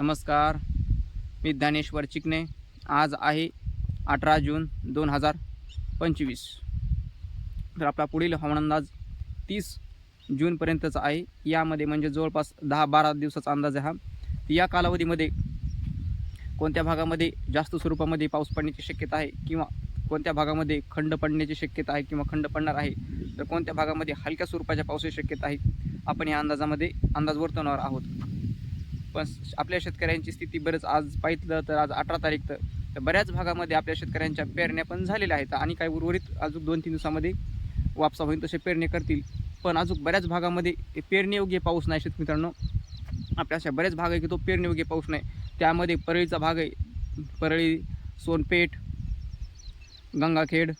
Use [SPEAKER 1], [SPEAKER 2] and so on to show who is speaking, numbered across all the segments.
[SPEAKER 1] नमस्कार मी ज्ञानेश्वर चिकणे आज आहे अठरा जून दोन हजार पंचवीस. तर आपला पुढील हवामान अंदाज तीस जूनपर्यंतचा आहे. यामध्ये म्हणजे जवळपास दहा बारा दिवसाचा अंदाज आहे हा. या कालावधीमध्ये कोणत्या भागामध्ये जास्त स्वरूपामध्ये पाऊस पडण्याची शक्यता आहे किंवा कोणत्या भागामध्ये खंड पडण्याची शक्यता आहे किंवा खंड पडणार आहे तर कोणत्या भागामध्ये हलक्या स्वरूपाच्या पावसाची शक्यता आहे आपण या अंदाजामध्ये अंदाज वर्तवणार आहोत. पण आपल्या शेतकऱ्यांची स्थिती बरंच आज पाहिलं तर आज अठरा तारीख तर बऱ्याच भागामध्ये आपल्या शेतकऱ्यांच्या पेरण्या पण झालेल्या आहेत. आणि काही उर्वरित अजून दोन तीन दिवसामध्ये वापसा होईल तसे पेरणी करतील. पण अजून बऱ्याच भागामध्ये पेरणीयोग्य पाऊस नाही शेत मित्रांनो. आपल्या अशा बऱ्याच भाग आहे की तो पेरणीयोग्य पाऊस नाही. त्यामध्ये परळीचा भाग आहे. परळी सोनपेठ गंगाखेड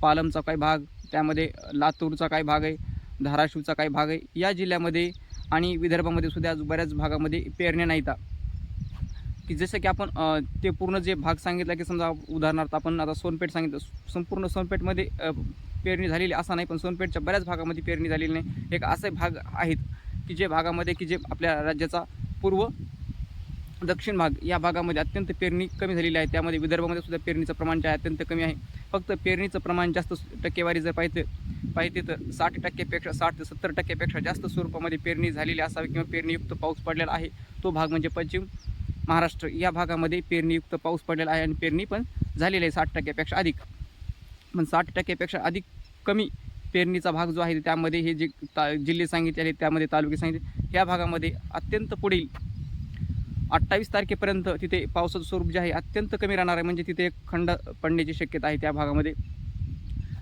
[SPEAKER 1] पालमचा काही भाग त्यामध्ये लातूरचा काही भाग आहे धाराशिवचा काही भाग आहे. या जिल्ह्यामध्ये आणि विदर्भामध्ये सुद्धा आज बऱ्याच भागामध्ये पेरण्या नाहीत की जसं की आपण ते पूर्ण जे भाग सांगितला की समजा उदाहरणार्थ आपण आता सोनपेठ सांगितलं संपूर्ण सोनपेठमध्ये पेरणी झालेली असा नाही पण सोनपेठच्या बऱ्याच भागामध्ये पेरणी झालेली नाही. एक असे भाग आहेत की जे भागामध्ये की जे आपल्या राज्याचा पूर्व दक्षिण भाग या भागामध्ये अत्यंत पेरणी कमी झालेली आहे. त्यामध्ये विदर्भामध्ये सुद्धा पेरणीचं प्रमाण जे आहे अत्यंत कमी आहे. फक्त पेरणीचं प्रमाण जास्त टक्केवारी जर पाहिजे पाहिजे तर साठ टक्केपेक्षा साठ ते सत्तर टक्केपेक्षा जास्त स्वरूपामध्ये पेरणी झालेली असावी किंवा पेरणीयुक्त पाऊस पडलेला आहे तो भाग म्हणजे पश्चिम महाराष्ट्र. या भागामध्ये पेरणीयुक्त पाऊस पडलेला आहे आणि पेरणी पण झालेली आहे साठ टक्क्यापेक्षा अधिक. पण साठ टक्क्यापेक्षा अधिक कमी पेरणीचा भाग जो आहे त्यामध्ये हे जे ता जिल्हे सांगितले आहेत त्यामध्ये तालुके सांगितले ह्या भागामध्ये अत्यंत पुढील अठ्ठावीस तारखेपर्यंत तिथे पावसाचं स्वरूप जे आहे अत्यंत कमी राहणार आहे. म्हणजे तिथे एक खंड पडण्याची शक्यता आहे त्या भागामध्ये.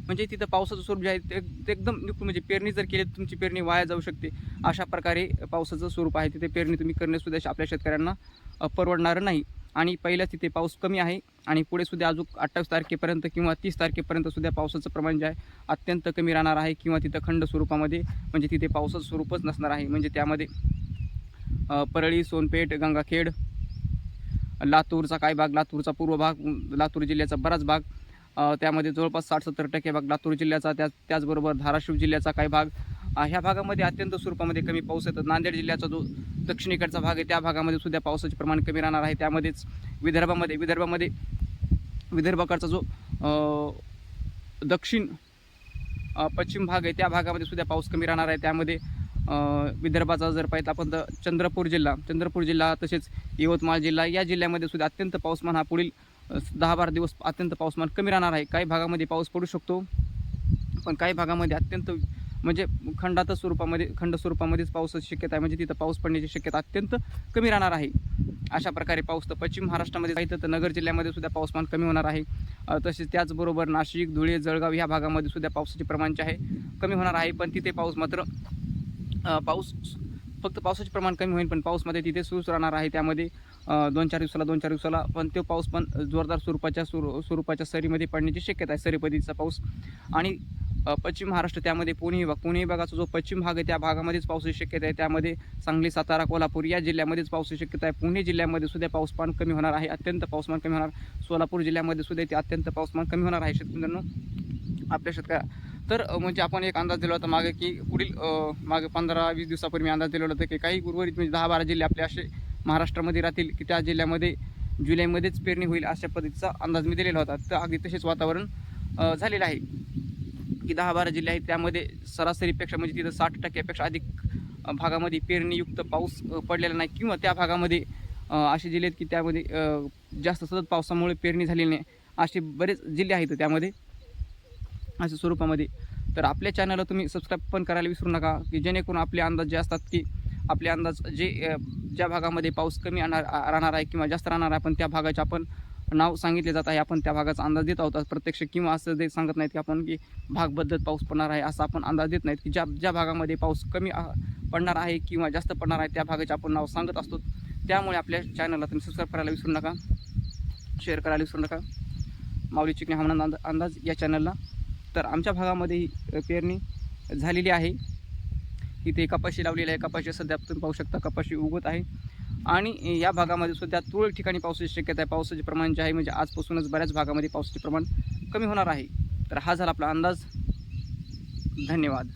[SPEAKER 1] म्हणजे तिथं पावसाचं स्वरूप जे आहे ते एकदम म्हणजे पेरणी जर केली तर तुमची पेरणी वाया जाऊ शकते. अशा प्रकारे पावसाचं स्वरूप आहे. तिथे पेरणी तुम्ही करणेसुद्धा आपल्या शेतकऱ्यांना परवडणारं नाही. आणि पहिल्याच तिथे पाऊस कमी आहे आणि पुढे सुद्धा अजून अठ्ठावीस तारखेपर्यंत किंवा तीस तारखेपर्यंत सुद्धा पावसाचं प्रमाण जे आहे अत्यंत कमी राहणार आहे किंवा तिथं खंड स्वरूपामध्ये म्हणजे तिथे पावसाचं स्वरूपच नसणार आहे. म्हणजे त्यामध्ये परळी सोनपेठ गंगाखेड लातूरचा काही भाग लातूरचा पूर्व भाग लातूर जिल्ह्याचा बराच भाग त्यामध्ये जवळपास साठ सत्तर टक्के भाग लातूर जिल्ह्याचा त्या त्याचबरोबर धाराशिव जिल्ह्याचा काही भाग. ह्या भागामध्ये अत्यंत स्वरूपामध्ये कमी पाऊस येतो. नांदेड जिल्ह्याचा जो दक्षिणेकडचा भाग आहे त्या भागामध्ये सुद्धा पावसाचे प्रमाण कमी राहणार आहे. त्यामध्येच विदर्भामध्ये विदर्भामध्ये विदर्भाकडचा जो दक्षिण पश्चिम भाग आहे त्या भागामध्ये सुद्धा पाऊस कमी राहणार आहे. त्यामध्ये विदर्भाचा जर पाहिजे आपण तर चंद्रपूर जिल्हा. चंद्रपूर जिल्हा तसेच यवतमाळ जिल्हा या जिल्ह्यामध्ये सुद्धा अत्यंत पाऊसमान हा पुढील दहा बारा दिवस अत्यंत पाऊसमान कमी राहणार आहे. काही भागामध्ये पाऊस पडू शकतो पण काही भागामध्ये अत्यंत म्हणजे खंडात स्वरूपामध्ये खंड स्वरूपामध्येच पावसाची शक्यता आहे. म्हणजे तिथं पाऊस पडण्याची शक्यता अत्यंत कमी राहणार आहे. अशा प्रकारे पाऊस तर पश्चिम महाराष्ट्रामध्ये पाहिलं तर नगर जिल्ह्यामध्ये सुद्धा पाऊसमान कमी होणार आहे. तसेच त्याचबरोबर नाशिक धुळे जळगाव ह्या भागामध्ये सुद्धा पावसाचे प्रमाण जे आहे कमी होणार आहे. पण तिथे पाऊस मात्र पाऊस फक्त पावसाचे प्रमाण कमी होईल पण पाऊसमध्ये तिथे सुरूच राहणार आहे. त्यामध्ये दोन चार दिवसाला दोन चार दिवसाला पण तो पाऊस पण जोरदार स्वरूपाच्या सुरू स्वरूपाच्या सरीमध्ये पडण्याची शक्यता आहे. सरीपदीचा पाऊस आणि पश्चिम महाराष्ट्र त्यामध्ये पुणे विभाग पुणे विभागाचा जो पश्चिम भाग आहे त्या भागामध्येच पावसाची शक्यता आहे. त्यामध्ये सांगली सातारा कोल्हापूर या जिल्ह्यामध्येच पावसाची शक्यता आहे. पुणे जिल्ह्यामध्ये सुद्धा पाऊसमान कमी होणार आहे. अत्यंत पाऊसमान कमी होणार. सोलापूर जिल्ह्यामध्ये सुद्धा ते अत्यंत पाऊसमान कमी होणार आहे. शेतकऱ्यांनो आपल्या शेतकऱ्या तर म्हणजे आपण एक अंदाज दिला होता मागे की पुढील मागे पंधरा वीस दिवसापूर्वी अंदाज दिला होता की काही उर्वरित म्हणजे दहा बारा जिल्हे आपले असे महाराष्ट्रामध्ये राहतील की त्या जिल्ह्यामध्ये जुलैमध्येच पेरणी होईल अशा पद्धतीचा अंदाज मी दिलेला होता. तर अगदी तसेच वातावरण झालेलं आहे की दहा बारा जिल्हे आहेत त्यामध्ये सरासरीपेक्षा म्हणजे तिथं साठ टक्क्यापेक्षा अधिक भागामध्ये पेरणीयुक्त पाऊस पडलेला नाही किंवा त्या भागामध्ये असे जिल्हे आहेत की त्यामध्ये जास्त सतत पावसामुळे पेरणी झालेली नाही. असे बरेच जिल्हे आहेत त्यामध्ये. अशा स्वरूपामध्ये. तर आपल्या चॅनलला तुम्ही सबस्क्राईब पण करायला विसरू नका की जेणेकरून आपले अंदाज जे असतात की आपले अंदाज जे ज्या भागामध्ये पाऊस कमी राहणार राहणार आहे किंवा जास्त राहणार आहे पण त्या भागाचे आपण नाव सांगितले जात आहे आपण त्या भागाचा अंदाज देत आहोत. प्रत्यक्ष किंवा असं ते सांगत नाहीत की आपण की भागबद्दल पाऊस पडणार आहे असा आपण अंदाज देत नाहीत. की ज्या ज्या भागामध्ये पाऊस कमी पडणार आहे किंवा जास्त पडणार आहे त्या भागाचे आपण नाव सांगत असतो. त्यामुळे आपल्या चॅनलला तुम्ही सबस्क्राईब करायला विसरू नका शेअर करायला विसरू नका. माऊली चिकणे हवामान अंदा अंदाज या चॅनलला तर आमच्या भागामध्ये ही पेरणी झालेली आहे. इथे कपाशी लावलेली आहे. कपाशी सध्या तुम्ही पाहू शकता कपाशी उगवत आहे. आणि या भागामध्ये सध्या तुरळक ठिकाणी पावसाची शक्यता आहे. पावसाचे प्रमाण जे आहे म्हणजे आजपासूनच बऱ्याच भागामध्ये पावसाचे प्रमाण कमी होणार आहे. तर हा झाला आपला अंदाज. धन्यवाद.